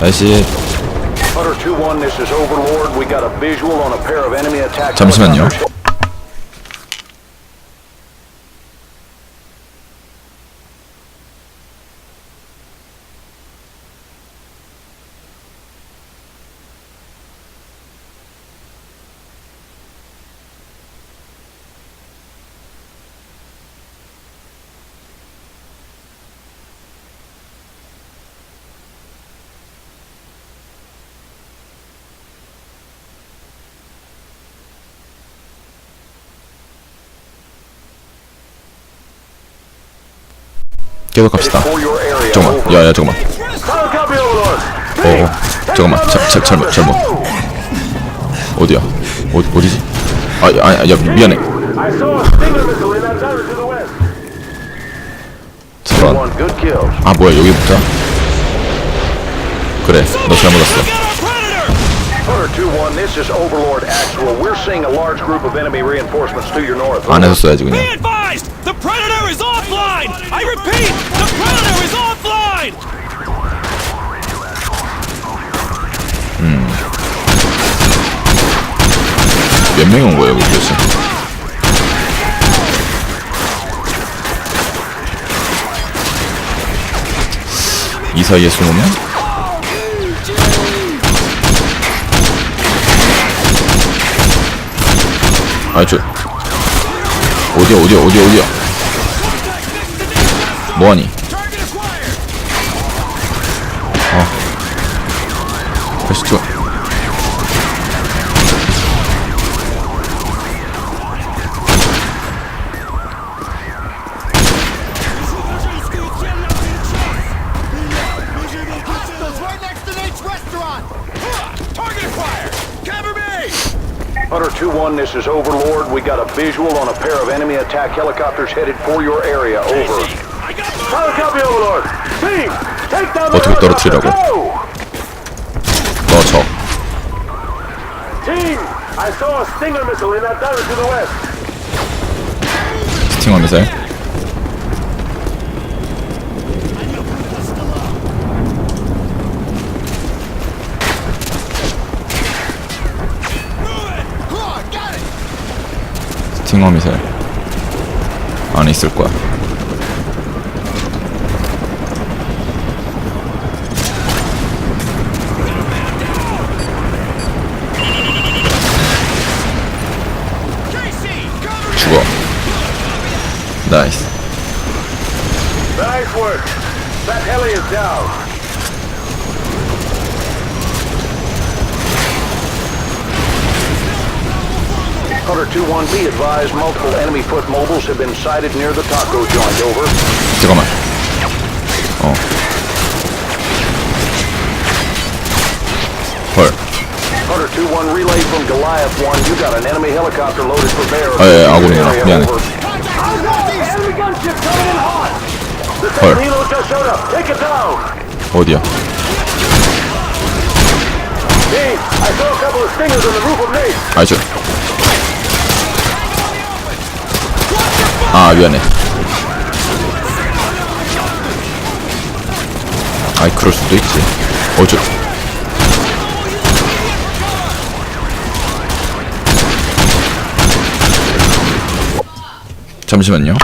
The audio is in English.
날씨 Hunter 2-1, this is Overlord. We got a visual on a pair of enemy attack 잠시만요. 깨고 갑시다. 잠깐만. 야야 잠깐만. 어어. 잠깐만. 자, 자, 잘못 잘못 어디야? 어, 어디지? 아, 아, 야 미안해. 저런 아 뭐야 여기 붙자 그래 너 잘못했어. 안에서 써야지 그냥. 몇 명이 온 여기 도대체? 이 사이에 숨으면? 아, 저 어디야, 어디야, 어디야, 어디야? 뭐하니? 어, 다시 쳐. right Hunter 2-1, this is Overlord. We got a visual on a pair of enemy attack helicopters headed for your area. Over. I got the Copy, Overlord. Team, take down the 어떻게 떨어뜨리라고? helicopter. Go! 너 저. Team, I saw a Stinger missile in that tower to the west. 스팅어 미사일. it! 스팅어 미사일. 안에 있을 거야. 죽어. 나이스. Nice work. That heli is down. Hunter 2-1, be advised, multiple enemy foot mobiles have been sighted near the taco joint. Over. 잠깐만. 어. 헐. Hunter 2-1, relay from Goliath 1. You got an enemy helicopter loaded for bear. 아, 예, 예, 아군이구나. 미안해. Enemy gunship coming in hot. The 헐. same helo just showed up. Take it down. 어디야? Team, I saw 아, 미안해. 아이, 그럴 수도 있지. 어쩌. 잠시만요.